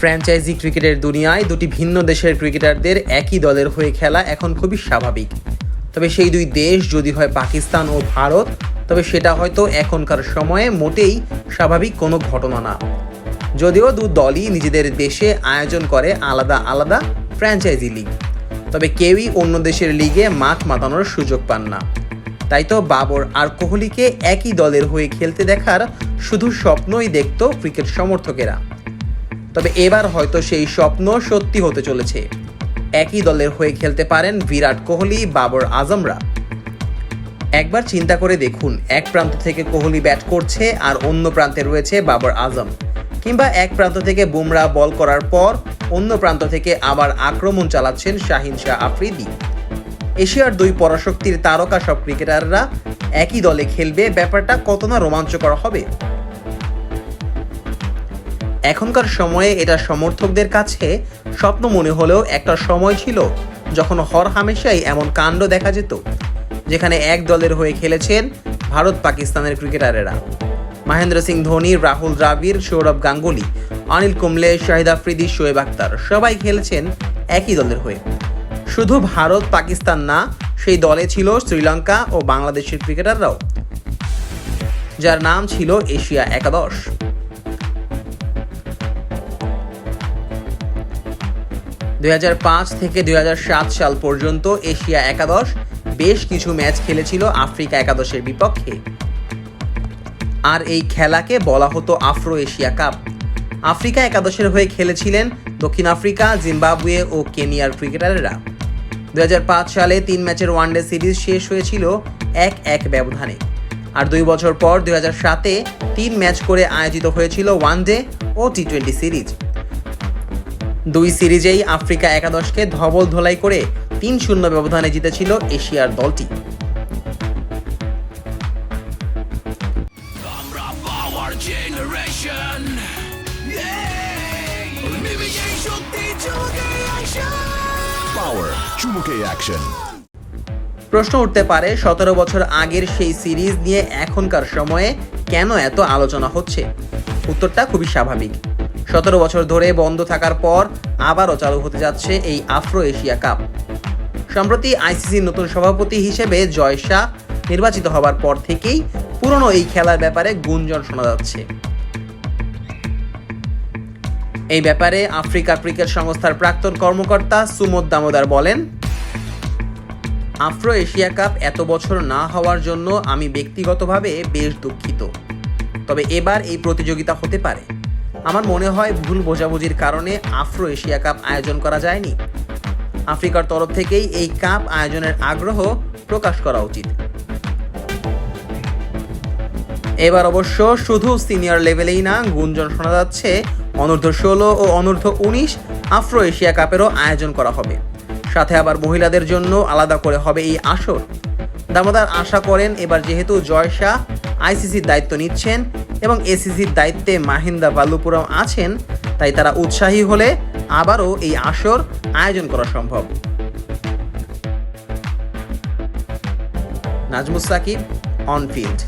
Franchise ক্রিকেটের দুনিয়ায় দুটি ভিন্ন দেশের ক্রিকেটারদের একই দলের হয়ে খেলা এখন খুবই স্বাভাবিক। তবে সেই দুই দেশ যদি হয় পাকিস্তান ও ভারত, তবে সেটা হয়তো এখনকার সময়ে মোটেই স্বাভাবিক কোনো ঘটনা না। যদিও দু দলই নিজেদের দেশে আয়োজন করে আলাদা আলাদা ফ্র্যাঞ্চাইজি লিগ। তবে কেউই অন্য দেশের লিগে মাঠ মাতানোর সুযোগ পান না। তাই তো বাবর আর কোহলিকে একই দলের হয়ে খেলতে দেখার শুধু স্বপ্নই দেখত ক্রিকেট সমর্থকেরা। তবে এবার হয়তো সেই স্বপ্ন সত্যি হতে চলেছে। একই দলের হয়ে খেলতে পারেন বিরাট কোহলি, বাবর আজমরা। একবার চিন্তা করে দেখুন, এক প্রান্ত থেকে কোহলি ব্যাট করছে আর অন্য প্রান্তে রয়েছে বাবর আজম। কিংবা এক প্রান্ত থেকে বুমরা বল করার পর অন্য প্রান্ত থেকে আবার আক্রমণ চালাচ্ছেন শাহিন শাহ আফ্রিদি। এশিয়ার দুই পরাশক্তির তারকা সব ক্রিকেটাররা একই দলে খেলবে, ব্যাপারটা কত না রোমাঞ্চকর হবে? এখনকার সময়ে এটা সমর্থকদের কাছে স্বপ্ন মনে হলেও একটা সময় ছিল যখন হর হামেশাই এমন কাণ্ড দেখা যেত, যেখানে এক দলের হয়ে খেলেছেন ভারত পাকিস্তানের ক্রিকেটারেরা। মহেন্দ্র সিং ধোনি, রাহুল দ্রাবিড়, সৌরভ গাঙ্গুলি, অনিল কুম্বলে, শাহিদ আফ্রিদি, শোয়েব আক্তার সবাই খেলেছেন একই দলের হয়ে। শুধু ভারত, পাকিস্তান না, সেই দলে ছিল শ্রীলঙ্কা ও বাংলাদেশের ক্রিকেটাররাও, যার নাম ছিল এশিয়া একাদশ। দুই হাজার পাঁচ থেকে দু হাজার সাত সাল পর্যন্ত এশিয়া একাদশ বেশ কিছু ম্যাচ খেলেছিল আফ্রিকা একাদশের বিপক্ষে। আর এই খেলাকে বলা হতো আফ্রো এশিয়া কাপ। আফ্রিকা একাদশের হয়ে খেলেছিলেন দক্ষিণ আফ্রিকা, জিম্বাবুয়ে ও কেনিয়ার ক্রিকেটাররা। দু হাজার পাঁচ সালে তিন ম্যাচের ওয়ানডে সিরিজ শেষ হয়েছিল এক এক ব্যবধানে। আর দুই বছর পর দুই সাতে তিন ম্যাচ করে আয়োজিত হয়েছিল ওয়ানডে ও টি টোয়েন্টি সিরিজ। দুই সিরিজেই আফ্রিকা একাদশকে ধবল ধোলাই করে তিন শূন্য ব্যবধানে জিতেছিল এশিয়ার দলটি। প্রশ্ন উঠতে পারে সতেরো বছর আগের সেই সিরিজ নিয়ে এখনকার সময়ে কেন এত আলোচনা হচ্ছে? উত্তরটা খুবই স্বাভাবিক। সতেরো বছর ধরে বন্ধ থাকার পর আবারও চালু হতে যাচ্ছে এই আফ্রো এশিয়া কাপ। সম্প্রতি আইসিসির নতুন সভাপতি হিসেবে জয় শাহ নির্বাচিত হবার পর থেকেই পুরনো এই খেলার ব্যাপারে গুঞ্জন শোনা যাচ্ছে। এই ব্যাপারে আফ্রিকা ক্রিকেট সংস্থার প্রাক্তন কর্মকর্তা সুমদ দামোদার বলেন, আফ্রো এশিয়া কাপ এত বছর না হওয়ার জন্য আমি ব্যক্তিগতভাবে বেশ দুঃখিত। তবে এবার এই প্রতিযোগিতা হতে পারে। আমার মনে হয় ভুল বোঝাবুঝির কারণে আফ্রো এশিয়া কাপ আয়োজন করা যায়নি। আফ্রিকার তরফ থেকেই এই কাপ আয়োজনের আগ্রহ প্রকাশ করা উচিত। এবার অবশ্য শুধু সিনিয়র লেভেলেই না, গুঞ্জন শোনা যাচ্ছে, অনূর্ধ্ব ষোলো ও অনূর্ধ্ব উনিশ আফ্রো এশিয়া কাপেরও আয়োজন করা হবে। সাথে আবার মহিলাদের জন্য আলাদা করে হবে এই আসর। দামোদার আশা করেন এবার যেহেতু জয় শাহ, আইসিসির দায়িত্ব নিচ্ছেন এবং এসিসির দায়িত্বে মাহিন্দা বালুপুরাও আছেন, তাই তারা উৎসাহী হলে আবারও এই আসর আয়োজন করা সম্ভব। Najmus Shakib on field